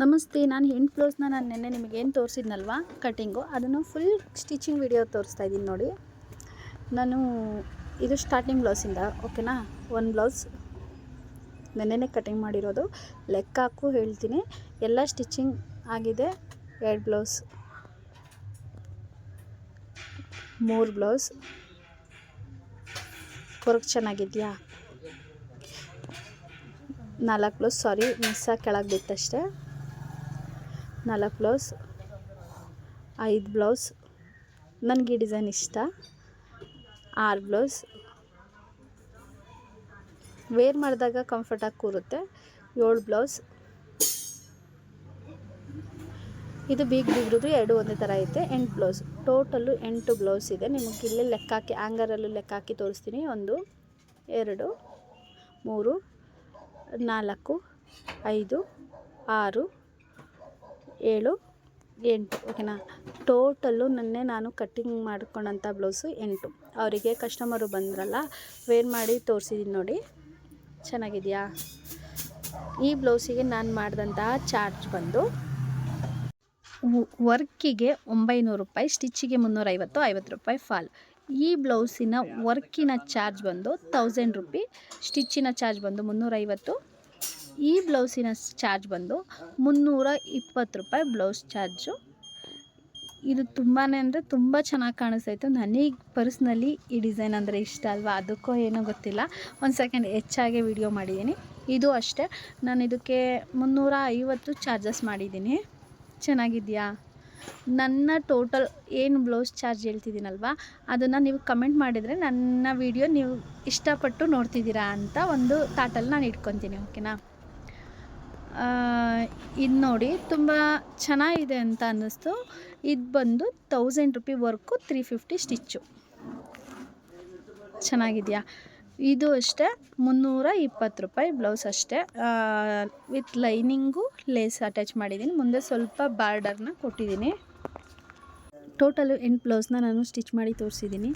ನಮಸ್ತೆ, ನಾನು ಹೆಣ್ಣು ಬ್ಲೌಸ್ನ ನಾನು ನಿನ್ನೆ ನಿಮಗೆ ಏನು ತೋರಿಸಿದ್ನಲ್ವಾ? ಕಟಿಂಗು. ಅದನ್ನು ಫುಲ್ ಸ್ಟಿಚಿಂಗ್ ವಿಡಿಯೋ ತೋರಿಸ್ತಾ ಇದ್ದೀನಿ ನೋಡಿ. ನಾನು ಇದು ಸ್ಟಾರ್ಟಿಂಗ್ ಬ್ಲೌಸಿಂದ ಓಕೆನಾ ಒಂದು ಬ್ಲೌಸ್ ನೆನ್ನೆನೇ ಕಟಿಂಗ್ ಮಾಡಿರೋದು. ಲೆಕ್ಕ ಹಾಕು, ಹೇಳ್ತೀನಿ. ಎಲ್ಲ ಸ್ಟಿಚಿಂಗ್ ಆಗಿದೆ. ಎರಡು ಬ್ಲೌಸ್ ಮೂರು ಬ್ಲೌಸ್ ಕೊರಕ್ ಚೆನ್ನಾಗಿದೆಯಾ? ನಾಲ್ಕು ಬ್ಲೌಸ್ ಸಾರಿ ಮಿಸ್ಸಾಗಿ ಕೆಳಗೆ ಬಿತ್ತಷ್ಟೇ. ನಾಲ್ಕು ಬ್ಲೌಸ್, ಐದು ಬ್ಲೌಸ್. ನನಗೆ ಈ ಡಿಸೈನ್ ಇಷ್ಟ. ಆರು ಬ್ಲೌಸ್. ವೇರ್ ಮಾಡಿದಾಗ ಕಂಫರ್ಟಾಗಿ ಕೂರುತ್ತೆ. ಏಳು ಬ್ಲೌಸ್. ಇದು ಬೀಗ್ ಬಿಗ್ರದು ಎರಡು ಒಂದೇ ಥರ ಐತೆ. ಎಂಟು ಬ್ಲೌಸ್. ಟೋಟಲ್ಲು ಎಂಟು ಬ್ಲೌಸ್ ಇದೆ. ನಿಮಗೆ ಇಲ್ಲೇ ಲೆಕ್ಕ ಹಾಕಿ ಆ್ಯಂಗರಲ್ಲೂ ಲೆಕ್ಕ ಹಾಕಿ ತೋರಿಸ್ತೀನಿ. ಒಂದು, ಎರಡು, ಮೂರು, ನಾಲ್ಕು, ಐದು, ಆರು ಏಳು, ಎಂಟು, ಓಕೆನಾ? ಟೋಟಲ್ಲು ನನ್ನೆ ನಾನು ಕಟ್ಟಿಂಗ್ ಮಾಡ್ಕೊಂಡಂಥ ಬ್ಲೌಸು ಎಂಟು. ಅವರಿಗೆ ಕಸ್ಟಮರು ಬಂದ್ರಲ್ಲ, ವೇರ್ ಮಾಡಿ ತೋರಿಸಿದ್ದೀನಿ ನೋಡಿ. ಚೆನ್ನಾಗಿದೆಯಾ? ಈ ಬ್ಲೌಸಿಗೆ ನಾನು ಮಾಡಿದಂತಹ ಚಾರ್ಜ್ ಬಂದು ವರ್ಕಿಗೆ ಒಂಬೈನೂರು ರೂಪಾಯಿ, ಸ್ಟಿಚ್ಚಿಗೆ ಮುನ್ನೂರೈವತ್ತು, ಐವತ್ತು ರೂಪಾಯಿ ಫಾಲ್. ಈ ಬ್ಲೌಸಿನ ವರ್ಕಿನ ಚಾರ್ಜ್ ಬಂದು ತೌಸಂಡ್ ರುಪಿ, ಸ್ಟಿಚ್ಚಿನ ಚಾರ್ಜ್ ಬಂದು ಮುನ್ನೂರೈವತ್ತು ಈ ಬ್ಲೌಸಿನ ಚಾರ್ಜ್ ಬಂದು ಮುನ್ನೂರ ಇಪ್ಪತ್ತು ರೂಪಾಯಿ ಬ್ಲೌಸ್ ಚಾರ್ಜು. ಇದು ತುಂಬಾ ಅಂದರೆ ತುಂಬ ಚೆನ್ನಾಗಿ ಕಾಣಿಸ್ತಾಯಿತ್ತು. ನನಗೆ ಪರ್ಸ್ನಲಿ ಈ ಡಿಸೈನ್ ಅಂದರೆ ಇಷ್ಟ ಅಲ್ವಾ? ಅದಕ್ಕೋ ಏನೋ ಗೊತ್ತಿಲ್ಲ. ಒಂದು ಸೆಕೆಂಡ್ ಹೆಚ್ಚಾಗಿ ವಿಡಿಯೋ ಮಾಡಿದ್ದೀನಿ. ಇದು ಅಷ್ಟೇ. ನಾನು ಇದಕ್ಕೆ ಮುನ್ನೂರ ಐವತ್ತು ಚಾರ್ಜಸ್ ಮಾಡಿದ್ದೀನಿ. ಚೆನ್ನಾಗಿದೆಯಾ? ನನ್ನ ಟೋಟಲ್ ಏನು ಬ್ಲೌಸ್ ಚಾರ್ಜ್ ಹೇಳ್ತಿದ್ದೀನಲ್ವ? ಅದನ್ನು ನೀವು ಕಮೆಂಟ್ ಮಾಡಿದರೆ ನನ್ನ ವಿಡಿಯೋ ನೀವು ಇಷ್ಟಪಟ್ಟು ನೋಡ್ತಿದ್ದೀರಾ ಅಂತ ಒಂದು ತಾಟಲ್ಲಿ ನಾನು ಇಟ್ಕೊತೀನಿ ಓಕೆನಾ ಇದು ನೋಡಿ ತುಂಬ ಚೆನ್ನಾಗಿದೆ ಅಂತ ಅನ್ನಿಸ್ತು. ಇದು ಬಂದು thousand rupee work three fifty stitch. ಚೆನ್ನಾಗಿದೆಯಾ? ಇದು ಅಷ್ಟೇ ಮುನ್ನೂರ ಇಪ್ಪತ್ತು ರೂಪಾಯಿ ಬ್ಲೌಸ್ ಅಷ್ಟೇ. ವಿತ್ ಲೈನಿಂಗು ಲೇಸ್ ಅಟ್ಯಾಚ್ ಮಾಡಿದ್ದೀನಿ. ಮುಂದೆ ಸ್ವಲ್ಪ ಬಾರ್ಡರ್ನ ಕೊಟ್ಟಿದ್ದೀನಿ. ಟೋಟಲು ಎಂಟು ಬ್ಲೌಸ್ನ ನಾನು ಸ್ಟಿಚ್ ಮಾಡಿ ತೋರಿಸಿದ್ದೀನಿ.